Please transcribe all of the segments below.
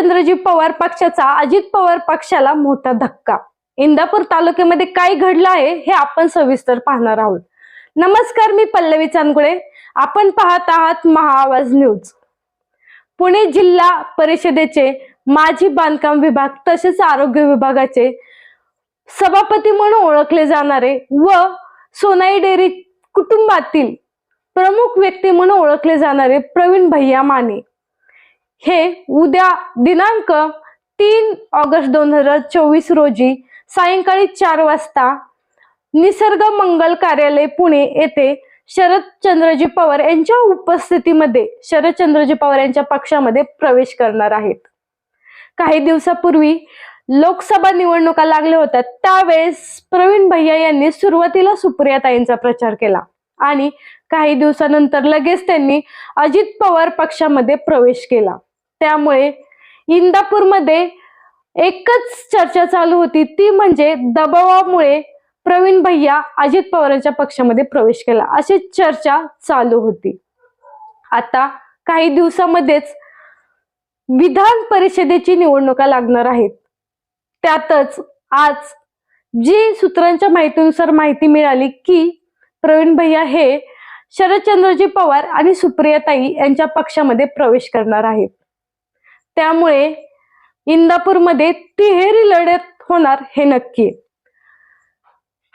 चंद्रजी पवार पक्षाचा अजित पवार पक्षाला मोठा धक्का. इंदापूर तालुक्यामध्ये काय घडलं आहे हे आपण सविस्तर पाहणार आहोत. नमस्कार मी पल्लवी चांदगुळे आपण पाहत आहात महाआवाज न्यूज. पुणे जिल्हा परिषदेचे माजी बांधकाम विभाग तसेच आरोग्य विभागाचे सभापती म्हणून ओळखले जाणारे व सोनाई डेअरी कुटुंबातील प्रमुख व्यक्ती म्हणून ओळखले जाणारे प्रवीण भैया माने. हे उद्या दिनांक तीन ऑगस्ट दोन हजार चोवीस रोजी सायंकाळी चार वाजता निसर्ग मंगल कार्यालय पुणे येथे शरदचंद्रजी पवार यांच्या उपस्थितीमध्ये शरदचंद्रजी पवार यांच्या पक्षामध्ये प्रवेश करणार आहेत. काही दिवसापूर्वी लोकसभा निवडणुका लागल्या होत्या त्यावेळेस प्रवीण भैया यांनी सुरुवातीला सुप्रियाताईंचा प्रचार केला आणि काही दिवसानंतर लगेच त्यांनी अजित पवार पक्षामध्ये प्रवेश केला. त्यामुळे इंदापूरमध्ये एकच चर्चा चालू होती. ती म्हणजे दबावामुळे प्रवीण भैया अजित पवारांच्या पक्षामध्ये प्रवेश केला. अशी चर्चा चालू होती. आता काही दिवसामध्येच विधान परिषदेची निवडणुका लागणार आहेत. त्यातच आज जी सूत्रांच्या माहितीनुसार माहिती मिळाली की प्रवीण भैया हे शरदचंद्रजी पवार आणि सुप्रियाताई यांच्या पक्षामध्ये प्रवेश करणार आहेत. त्यामुळे इंदापूरमध्ये तिहेरी लढत होणार हे नक्की.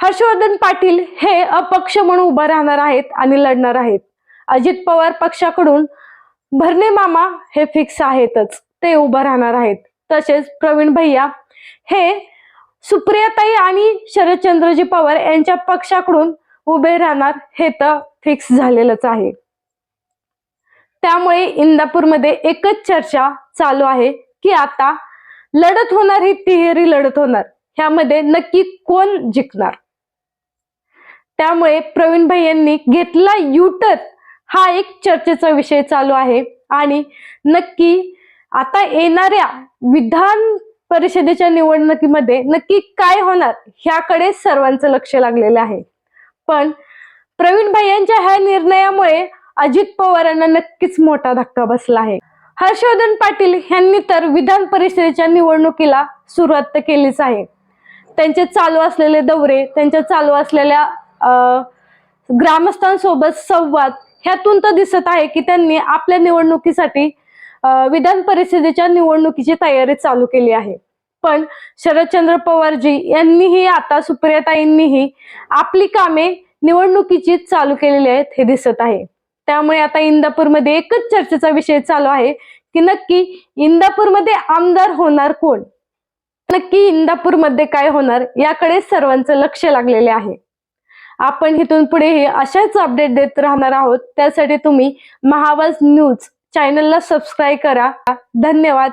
हर्षवर्धन पाटील हे अपक्ष म्हणून उभा राहणार आहेत आणि लढणार आहेत. अजित पवार पक्षाकडून भरणे मामा हे फिक्स आहेतच. ते उभं राहणार आहेत. तसेच प्रवीण भैया हे सुप्रियाताई आणि शरदचंद्रजी पवार यांच्या पक्षाकडून उभे राहणार हे तर फिक्स झालेलंच आहे. त्यामुळे इंदापूरमध्ये एकच चर्चा चालू आहे की आता लढत होणार ही तिहेरी लढत होणार. ह्यामध्ये नक्की कोण जिंकणार? त्यामुळे प्रवीण भाई यांनी घेतला युटर हा एक चर्चेचा विषय चालू आहे आणि नक्की आता येणाऱ्या विधान परिषदेच्या निवडणुकीमध्ये नक्की काय होणार ह्याकडे सर्वांचं लक्ष लागलेलं आहे. पण प्रवीण भाई यांच्या ह्या निर्णयामुळे अजित पवारांना नक्कीच मोठा धक्का बसला आहे. हर्षवर्धन पाटील यांनी तर विधान परिषदेच्या निवडणुकीला सुरुवात तर केलीच आहे. त्यांचे चालू असलेले दौरे त्यांच्या चालू असलेल्या ग्रामस्थांसोबत संवाद ह्यातून तर दिसत आहे की त्यांनी आपल्या निवडणुकीसाठी विधान परिषदेच्या निवडणुकीची तयारी चालू केली आहे. पण शरदचंद्र पवारजी यांनीही आता सुप्रियाताईंनीही आपली कामे निवडणुकीची चालू केलेली आहेत हे दिसत आहे. त्यामुळे आता इंदापूरमध्ये एकच चर्चेचा विषय चालू आहे की नक्की इंदापूरमध्ये आमदार होणार कोण? नक्की इंदापूरमध्ये काय होणार याकडे सर्वांचं लक्ष लागलेले आहे. आपण इथून पुढेही अशाच अपडेट देत राहणार आहोत त्यासाठी तुम्ही महावाज न्यूज चॅनलला सबस्क्राईब करा. धन्यवाद.